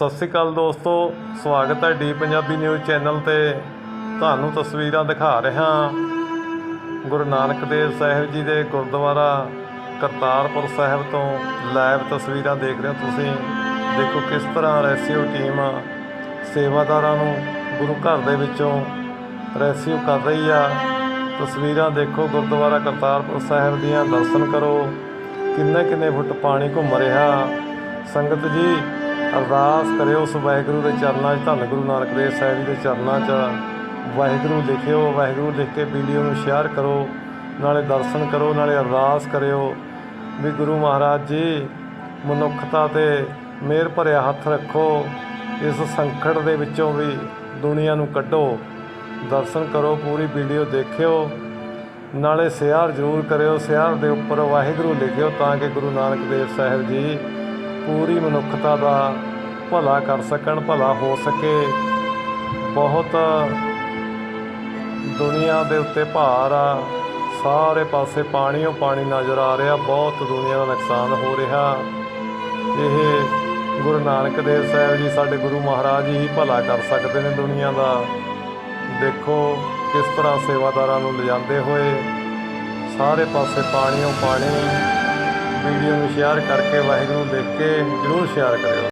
ਸਤਿ ਸ੍ਰੀ ਅਕਾਲ ਦੋਸਤੋ, ਸਵਾਗਤ ਹੈ ਡੀ ਪੰਜਾਬੀ ਨਿਊਜ਼ ਚੈਨਲ ਤੇ। ਤੁਹਾਨੂੰ ਤਸਵੀਰਾਂ ਦਿਖਾ ਰਿਹਾ ਗੁਰੂ ਨਾਨਕ ਦੇਵ ਸਾਹਿਬ ਜੀ ਦੇ ਗੁਰਦੁਆਰਾ ਕਰਤਾਰਪੁਰ ਸਾਹਿਬ ਤੋਂ ਲਾਈਵ ਤਸਵੀਰਾਂ ਦੇਖ ਰਹੇ ਹੋ ਤੁਸੀਂ। ਦੇਖੋ ਕਿਸ ਤਰ੍ਹਾਂ ਰੈਸਕਿਊ ਟੀਮ ਸੇਵਾਦਾਰਾਂ ਨੂੰ ਗੁਰੂ ਘਰ ਦੇ ਵਿੱਚੋਂ ਰੈਸਕਿਊ ਕਰ ਰਹੀ ਆ। ਤਸਵੀਰਾਂ ਦੇਖੋ ਗੁਰਦੁਆਰਾ ਕਰਤਾਰਪੁਰ ਸਾਹਿਬ ਦੀਆਂ। ਦਰਸ਼ਨ ਕਰੋ। ਕਿੰਨੇ ਕਿੰਨੇ ਫੁੱਟ ਪਾਣੀ ਘੁੰਮ ਰਿਹਾ। ਸੰਗਤ ਜੀ ਅਰਦਾਸ ਕਰਿਓ ਉਸ ਵਾਹਿਗੁਰੂ ਦੇ ਚਰਨਾਂ 'ਚ, ਧੰਨ ਗੁਰੂ ਨਾਨਕ ਦੇਵ ਸਾਹਿਬ ਜੀ ਦੇ ਚਰਨਾਂ 'ਚ। ਵਾਹਿਗੁਰੂ ਲਿਖਿਓ, ਵਾਹਿਗੁਰੂ ਲਿਖ ਕੇ ਵੀਡੀਓ ਨੂੰ ਸ਼ੇਅਰ ਕਰੋ, ਨਾਲੇ ਦਰਸ਼ਨ ਕਰੋ, ਨਾਲੇ ਅਰਦਾਸ ਕਰਿਓ। ਵੀ ਗੁਰੂ ਮਹਾਰਾਜ ਜੀ, ਮਨੁੱਖਤਾ ਤੇ ਮਿਹਰ ਭਰਿਆ ਹੱਥ ਰੱਖੋ, ਇਸ ਸੰਕਟ ਦੇ ਵਿੱਚੋਂ ਵੀ ਦੁਨੀਆ ਨੂੰ ਕੱਢੋ। ਦਰਸ਼ਨ ਕਰੋ, ਪੂਰੀ ਵੀਡੀਓ ਦੇਖਿਓ, ਨਾਲੇ ਸ਼ੇਅਰ ਜ਼ਰੂਰ ਕਰਿਓ। ਸ਼ੇਅਰ ਦੇ ਉੱਪਰ ਵਾਹਿਗੁਰੂ ਲਿਖਿਓ ਤਾਂ ਕਿ ਗੁਰੂ ਨਾਨਕ ਦੇਵ ਸਾਹਿਬ ਜੀ ਪੂਰੀ ਮਨੁੱਖਤਾ ਦਾ ਭਲਾ ਕਰ ਸਕਣ, ਭਲਾ ਹੋ ਸਕੇ। ਬਹੁਤ ਦੁਨੀਆ ਦੇ ਉੱਤੇ ਭਾਰ ਆ। ਸਾਰੇ ਪਾਸੇ ਪਾਣੀਓ ਪਾਣੀ ਨਜ਼ਰ ਆ ਰਿਹਾ। ਬਹੁਤ ਦੁਨੀਆ ਦਾ ਨੁਕਸਾਨ ਹੋ ਰਿਹਾ। ਇਹ ਗੁਰੂ ਨਾਨਕ ਦੇਵ ਸਾਹਿਬ ਜੀ ਸਾਡੇ ਗੁਰੂ ਮਹਾਰਾਜ ਜੀ ਹੀ ਭਲਾ ਕਰ ਸਕਦੇ ਨੇ ਦੁਨੀਆ ਦਾ। ਦੇਖੋ ਕਿਸ ਤਰ੍ਹਾਂ ਸੇਵਾਦਾਰਾਂ ਨੂੰ ਲਿਜਾਂਦੇ ਹੋਏ ਸਾਰੇ ਪਾਸੇ ਪਾਣੀਓ ਪਾਣੀ ਵੀਡੀਓ ਨੂੰ ਸ਼ੇਅਰ ਕਰਕੇ ਵਾਹਿਗੁਰੂ ਦੇਖ ਕੇ ਜਰੂਰ ਸ਼ੇਅਰ ਕਰਿਓ।